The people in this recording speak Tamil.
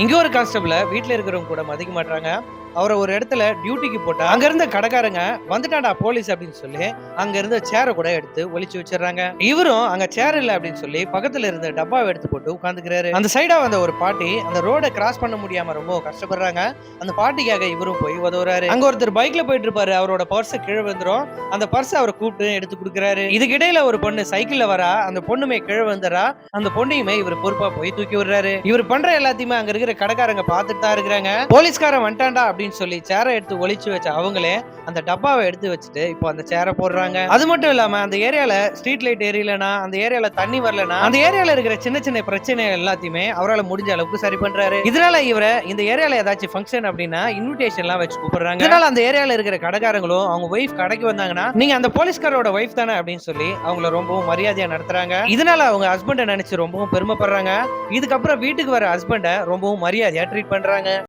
இங்க ஒரு கான்ஸ்டபிளை வீட்ல இருக்கிறவங்க கூட மதிக்க மாட்டாங்க அவரை ஒரு இடத்துல டியூட்டிக்கு போட்டா அங்க இருந்த கடைக்காரங்க வந்துட்டாடா போலீஸ் அப்படின்னு சொல்லி அங்க இருந்த சேரை கூட எடுத்து ஒழிச்சு வச்சிடுறாங்க. இவரும் அங்க சேர் இல்ல அப்படின்னு சொல்லி பக்கத்துல இருந்த டப்பாவை எடுத்து போட்டு உட்காந்துக்கிறாரு அந்த சைடா வந்த ஒரு பாட்டி அந்த ரோட கிராஸ் பண்ண முடியாம ரொம்ப கஷ்டப்படுறாங்க. அந்த பாட்டிக்காக இவரும் போய் உதவுறாரு. அங்க ஒருத்தர் பைக்ல போயிட்டு இருப்பாரு அவரோட பர்ஸ் கீழே வந்துரும் அந்த பர்ஸ் அவரை கூப்பிட்டு எடுத்து கொடுக்குறாரு. இதுக்கு இடையில ஒரு பொண்ணு சைக்கிள்ல வரா அந்த பொண்ணுமே கீழே வந்துறா அந்த பொண்ணையுமே இவர் பொறுப்பா போய் தூக்கி விடுறாரு. இவர் பண்ற எல்லாத்தையுமே அங்க இருக்கிற கடைக்காரங்க பாத்துட்டு தான் இருக்கிறாங்க போலீஸ்காரன் வந்துட்டான்டா அப்படின்னு சொல்லி சேரை எடுத்து ஒழிச்சு வச்ச அவங்களே அந்த டப்பாவை எடுத்து வச்சுட்டு இப்போ அந்த சேரை போடுறாங்க. அது மட்டும் இல்லாம அந்த ஏரியால ஸ்ட்ரீட் லைட் எரியலனா அந்த ஏரியால தண்ணி வரலனா அந்த ஏரியால இருக்கிற சின்ன சின்ன பிரச்சனை எல்லாத்தையுமே அவரால் முடிஞ்ச அளவுக்கு சரி பண்றாரு. இதனால இவரை இந்த ஏரியால ஏதாச்சும் ஃபங்க்ஷன் அப்படின்னா இன்விடேஷன் எல்லாம் வச்சு கூப்பிடுறாங்க. இதனால அந்த ஏரியால இருக்கிற கடைக்காரங்களும் அவங்க ஒய்ஃப் கடைக்கு வந்தாங்கன்னா நீங்க அந்த போலீஸ்காரோட ஒய்ஃப் தானே அப்படின்னு சொல்லி அவங்கள ரொம்பவும் மரியாதையா நடத்துறாங்க. இதனால அவங்க ஹஸ்பண்டை நினைச்சு ரொம்பவும் பெருமைப்படுறாங்க. இதுக்கப்புறம் வீட்டுக்கு வர ஹஸ்பண்டை ரொம்பவும் மரியாதையா ட்ரீட் பண்றாங்க.